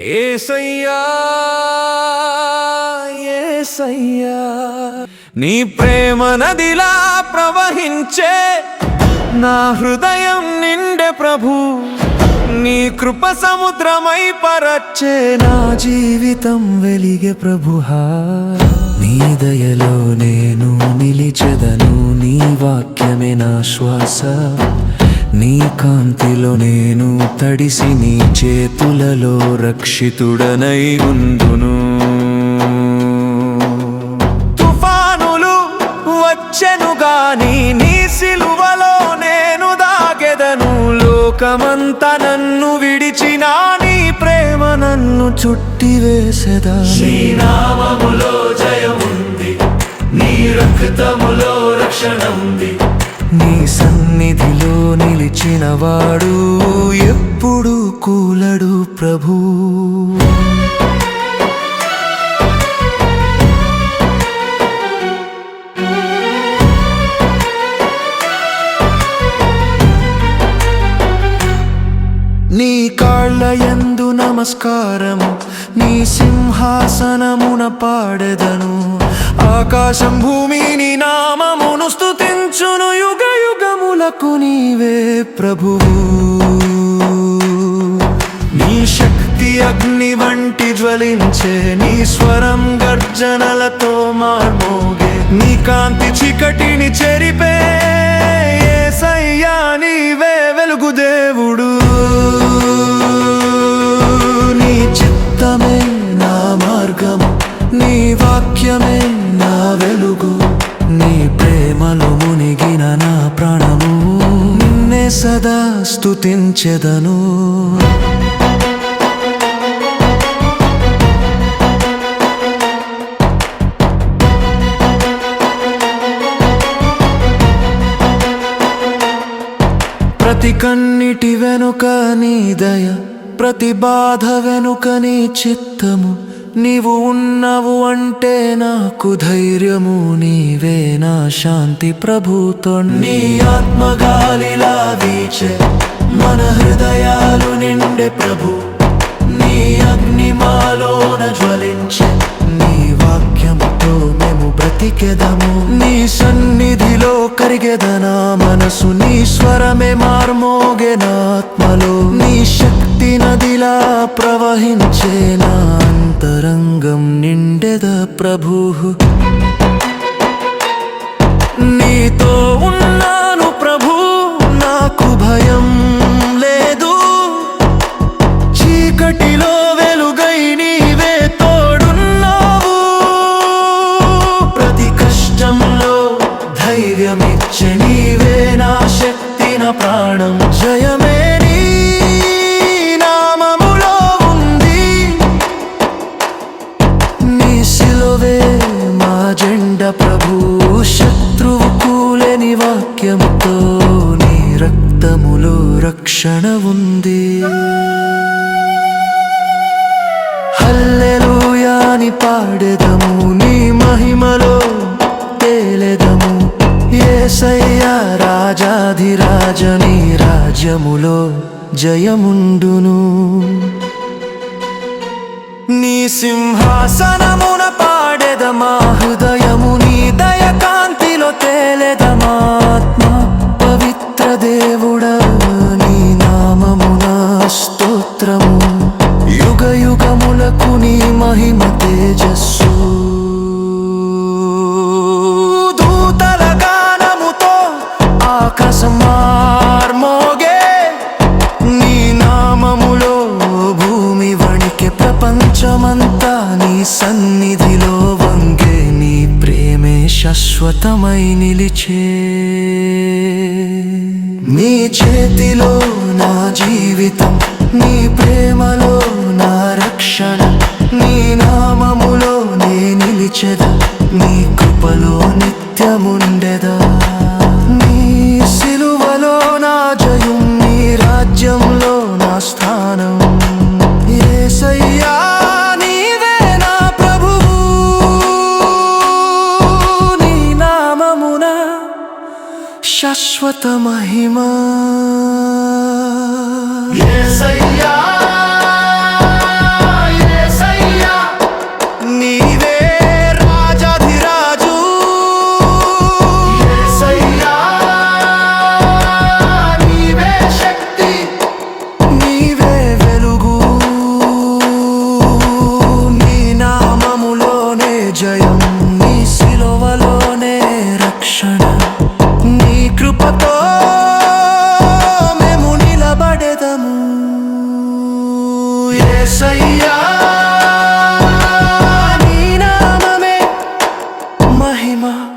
ఏసయ్యా ఏసయ్యా నీ ప్రేమ నదిలా ప్రవహించే నా హృదయం నిండే ప్రభు నీ కృప సముద్రమై పరచే నా జీవితం వెలిగే ప్రభుహా నీ దయలో నేను నిలిచెదను నీ వాక్యమే నా శ్వాస. నీ కాంతిలో నేను తడిసి నీ చేతులలో రక్షితుడనై ఉందును. తుఫానులు వచ్చెను గాని నీ సిలువలో నేను దాగెదను. లోకమంతా నన్ను విడిచిన నీ ప్రేమ నన్ను చుట్టివేసెదా? నామములో జయముంది నీ రక్తములో రక్షణంది నీ సన్నిధిలో నిలిచిన వాడు ఎప్పుడు కూలడు ప్రభు. నీ కాళ్ళ యందు నమస్కారము నీ సింహాసనమున పాడెదను. ఆకాశం భూమిని నామమును స్థుతించును యుగ యుగములకు నీవే ప్రభువు. నీ శక్తి అగ్ని వంటి జ్వలించే నీ స్వరం గర్జనలతో మార్మోగే నీ కాంతి చీకటిని చెరిపే సయ్యా నీవే వెలుగు దేవుడు. నీ చిత్తమే నా మార్గం నీ వాక్యమే వెలుగు నీ ప్రేమలో మునిగిన నా ప్రాణము. నిన్నే సదా స్థుతించెదను ప్రతి కన్నిటి వెనుక నీ దయ ప్రతి బాధ వెనుక నీ చిత్తము. నీవు ఉన్నవు అంటే నాకు ధైర్యము నీవే నా శాంతి ప్రభుతో. నీ ఆత్మగాలిలా వీచే మన హృదయాలు నిండే ప్రభు. నీ అగ్ని మాలోన జ్వలించే నీ వాక్యంతో మేము బ్రతికెదము. నీ సన్నిధిలో కరిగెదనా మనసు నీ స్వరమే మార్మోగెనాత్మలో నీ శక్తి నదిలా ప్రవహించే నా అంతరంగం నిండెద ప్రభు నీతో రక్షణ ఉంది హల్లెలూయాని పాడెదము నీ మహిమలో తేలెదము. ఏసయ్యా రాజాధిరాజ నీ రాజ్యములో జయముండును. నీ సింహాసనమున పాడెదమా స్తోత్రము. యుగ యుగములకు నీ మహిమ తేజస్సు. దూతల గానముతో ఆకాశమార్మోగే నీ నామములో భూమి వణికి ప్రపంచమంతా నీ సన్నిధిలో వంగే నీ ప్రేమే శాశ్వతమై నిలిచే. నీ చేతిలో నా జీవితం నీ ప్రేమలో నా రక్షణ నీ నామములో నే నిలిచెదా నీ కృపలో నిత్యముండెదా. శాశ్వత మహిమా. महिमा